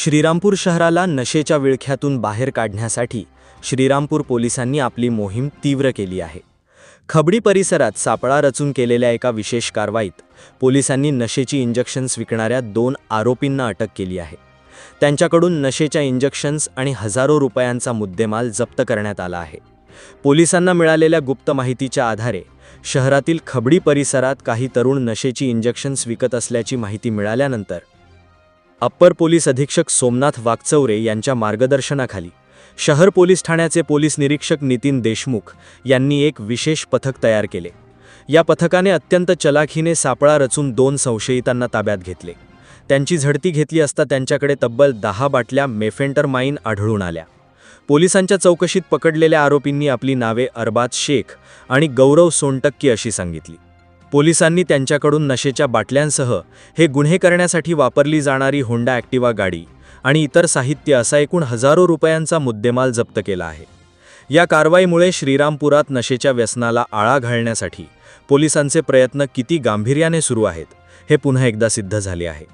श्रीरामपूर शहराला नशेच्या विळख्यातून बाहेर काढण्यासाठी श्रीरामपूर पोलिसांनी आपली मोहीम तीव्र केली आहे. खबडी परिसरात सापळा रचून केलेल्या एका विशेष कारवाईत पोलिसांनी नशेची इंजेक्शन्स विकणाऱ्या दोन आरोपींना अटक केली आहे. त्यांच्याकडून नशेच्या इंजेक्शन्स आणि हजारो रुपयांचा मुद्देमाल जप्त करण्यात आला आहे. पोलिसांना मिळालेल्या गुप्त माहितीच्या आधारे शहरातील खबडी परिसरात काही तरुण नशेची इंजेक्शन्स विकत असल्याची माहिती मिळाल्यानंतर अप्पर पोलीस अधीक्षक सोमनाथ वागचौरे यांच्या मार्गदर्शनाखाली शहर पोलीस ठाण्याचे पोलीस निरीक्षक नितीन देशमुख यांनी एक विशेष पथक तयार केले. या पथकाने अत्यंत चलाखीने सापळा रचून दोन संशयितांना ताब्यात घेतले. त्यांची झडती घेतली असता त्यांच्याकडे तब्बल दहा बाटल्या मेफेंटरमाईन आढळून आल्या. पोलिसांच्या चौकशीत पकडलेल्या आरोपींनी आपली नावे अरबाज शेख आणि गौरव सोनटक्की अशी सांगितली. पोलिसांनी त्यांच्याकडून नशेच्या बाटल्यांसह हे गुन्हे करण्यासाठी वापरली जाणारी होंडा ॲक्टिवा गाडी आणि इतर साहित्य असा एकूण हजारो रुपयांचा मुद्देमाल जप्त केला आहे. या कारवाईमुळे श्रीरामपुरात नशेच्या व्यसनाला आळा घालण्यासाठी पोलिसांचे प्रयत्न किती गांभीर्याने सुरू आहेत हे पुन्हा एकदा सिद्ध झाले आहे.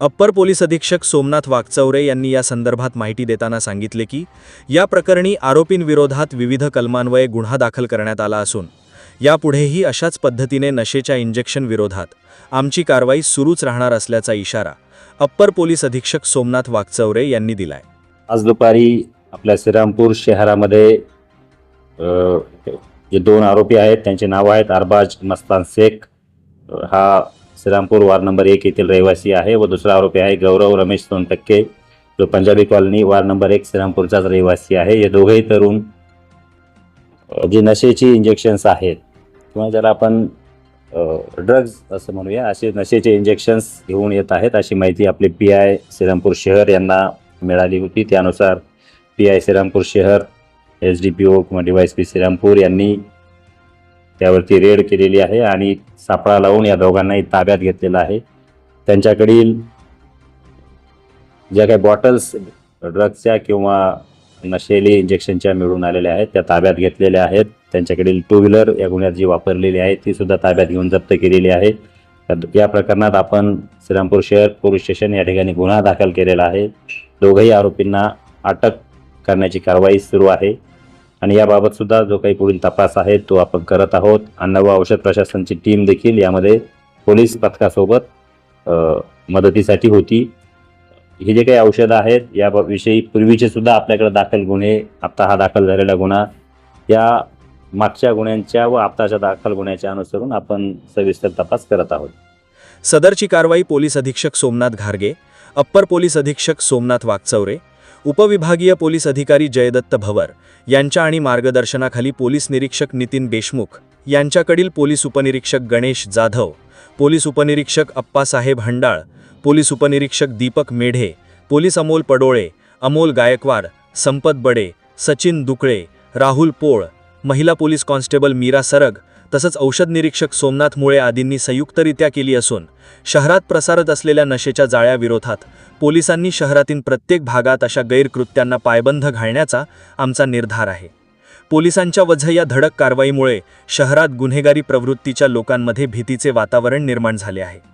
अप्पर पोलीस अधीक्षक सोमनाथ वागचौरे यांनी या संदर्भात माहिती देताना सांगितले की या प्रकरणी आरोपींविरोधात विविध कलमान्वये गुन्हा दाखल करण्यात आला असून यापुढेही अशाच पद्धतीने नशेच्या इंजेक्शन विरोधात आमची कारवाई सुरूच राहणार असल्याचा इशारा अप्पर पोलीस अधीक्षक सोमनाथ वागचौरे यांनी दिलाय. आज दुपारी आपल्या श्रीरामपूर शहरामध्ये जे दोन आरोपी आहेत त्यांचे नाव आहेत अरबाज मस्तान शेख हा श्रीरामपूर वार्ड नंबर एक येथील रहिवासी आहे व दुसरा आरोपी आहे गौरव रमेश सोनटक्के. जो पंजाबी कॉलनी वार्ड नंबर एक श्रीरामपूरचाच रहिवासी आहे. हे दोघेही तरुण जी जे नशेची इंजेक्शन्स आहेत किंवा ज्याला आपण ड्रग्ज असं म्हणूया असे नशेचे इंजेक्शन्स घेऊन येत आहेत अशी माहिती आपले पी आय श्रीरामपूर शहर यांना मिळाली होती. त्यानुसार पी आय श्रीरामपूर शहर एस डी पी ओ किंवा D Y S P Shrirampur यांनी त्यावरती रेड केलेली आहे आणि सापळा लावून या दोघांनाही ताब्यात घेतलेला आहे. त्यांच्याकडील ज्या काही बॉटल्स ड्रग्सच्या किंवा नशेली इंजेक्शनच्या मिळून आलेल्या आहेत. त्या ताब्यात घेतलेल्या आहेत. त्यांच्याकडील टू व्हीलर या गुन्ह्यात जी वापरलेली आहे ती सुद्धा ताब्यात घेऊन जप्त केलेली आहे. या प्रकरणात आपण श्रीरामपूर शहर पोलीस स्टेशन या ठिकाणी गुन्हा दाखल केलेला आहे. दोघंही आरोपींना अटक करण्याची कारवाई सुरू आहे. आणि याबाबत सुद्धा जो काही पुढील तपास आहे तो आपण करत आहोत. अन्न व औषध प्रशासनची टीम देखील यामध्ये पोलीस पथकासोबत मदतीसाठी होती. हे जे काही औषधं आहेत याविषयी पूर्वीचे सुद्धा आपल्याकडे दाखल गुन्हे आत्ता हा दाखल झालेला गुन्हा या मागच्या गुन्ह्यांच्या व आत्ताच्या दाखल गुन्ह्याच्या अनुसरून आपण सविस्तर तपास करत आहोत. सदरची कारवाई पोलीस अधीक्षक सोमनाथ घारगे अप्पर पोलीस अधीक्षक सोमनाथ वागचौरे उपविभागीय पोलीस अधिकारी जयदत्त भवर यांच्या आणि मार्गदर्शनाखाली पोलीस निरीक्षक नितीन देशमुख यांच्याकडील पोलीस उपनिरीक्षक गणेश जाधव पोलीस उपनिरीक्षक अप्पासाहेब हंडाळ पोलीस उपनिरीक्षक दीपक मेढे पोलीस अमोल पडोळे अमोल गायकवाड संपत बडे सचिन दुकळे राहुल पोळ महिला पोलीस कॉन्स्टेबल मीरा सरग तसंच औषध निरीक्षक सोमनाथ मुळे आदींनी संयुक्तरित्या केली असून शहरात प्रसारत असलेल्या नशेच्या जाळ्याविरोधात पोलिसांनी शहरातील प्रत्येक भागात अशा गैरकृत्यांना पायबंध घालण्याचा आमचा निर्धार आहे. पोलिसांच्या वझ या धडक कारवाईमुळे शहरात गुन्हेगारी प्रवृत्तीच्या लोकांमध्ये भीतीचे वातावरण निर्माण झाले आहे.